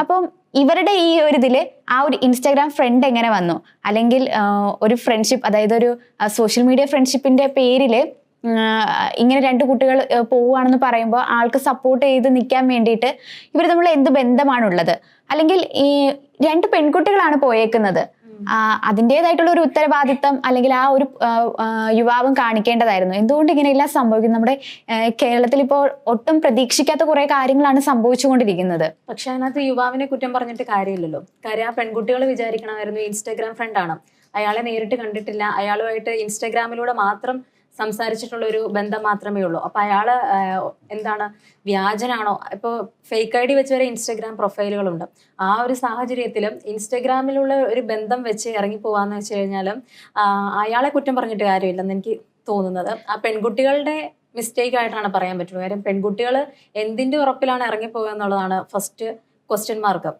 അപ്പം ഇവരുടെ ഈ ഒരു ഇതിൽ ആ ഒരു ഇൻസ്റ്റാഗ്രാം ഫ്രണ്ട് എങ്ങനെ വന്നു? അല്ലെങ്കിൽ ഒരു ഫ്രണ്ട്ഷിപ്പ് അതായത് ഒരു സോഷ്യൽ മീഡിയ ഫ്രണ്ട്ഷിപ്പിന്റെ പേരിൽ ഇങ്ങനെ രണ്ട് കുട്ടികൾ പോവുകയാണെന്ന് പറയുമ്പോൾ ആൾക്ക് സപ്പോർട്ട് ചെയ്ത് നിൽക്കാൻ വേണ്ടിയിട്ട് ഇവർ തമ്മിൽ എന്ത് ബന്ധമാണുള്ളത്? അല്ലെങ്കിൽ ഈ രണ്ട് പെൺകുട്ടികളാണ് പോയേക്കുന്നത്. അതിന്റെതായിട്ടുള്ള ഒരു ഉത്തരവാദിത്തം അല്ലെങ്കിൽ ആ ഒരു യുവാവും കാണിക്കേണ്ടതായിരുന്നു. എന്തുകൊണ്ട് ഇങ്ങനെയെല്ലാം സംഭവിക്കുന്നത് നമ്മുടെ കേരളത്തിൽ ഇപ്പോൾ ഒട്ടും പ്രതീക്ഷിക്കാത്ത കുറെ കാര്യങ്ങളാണ് സംഭവിച്ചുകൊണ്ടിരിക്കുന്നത്. പക്ഷെ അതിനകത്ത് യുവാവിനെ കുറ്റം പറഞ്ഞിട്ട് കാര്യമില്ലല്ലോ. കാര്യം ആ പെൺകുട്ടികൾ വിചാരിക്കണമായിരുന്നു ഇൻസ്റ്റാഗ്രാം ആണ് അയാളെ നേരിട്ട് കണ്ടിട്ടില്ല. അയാളുമായിട്ട് ഇൻസ്റ്റാഗ്രാമിലൂടെ മാത്രം സംസാരിച്ചിട്ടുള്ള ഒരു ബന്ധം മാത്രമേ ഉള്ളൂ. അപ്പൊ അയാൾ എന്താണ് വ്യാജനാണോ? ഇപ്പോൾ ഫേക്ക് ഐ ഡി വെച്ച് വരെ ഇൻസ്റ്റാഗ്രാം പ്രൊഫൈലുകളുണ്ട്. ആ ഒരു സാഹചര്യത്തിലും ഇൻസ്റ്റാഗ്രാമിലുള്ള ഒരു ബന്ധം വെച്ച് ഇറങ്ങി പോവാന്ന് വെച്ച് കഴിഞ്ഞാലും അയാളെ കുറ്റം പറഞ്ഞിട്ട് കാര്യമില്ലെന്ന് എനിക്ക് തോന്നുന്നത്. ആ പെൺകുട്ടികളുടെ മിസ്റ്റേക്ക് ആയിട്ടാണ് പറയാൻ പറ്റുള്ളൂ കാര്യം പെൺകുട്ടികൾ എന്തിന്റെ ഉറപ്പിലാണ് ഇറങ്ങിപ്പോകുക എന്നുള്ളതാണ് ഫസ്റ്റ് ക്വസ്റ്റ്യൻ മാർക്ക്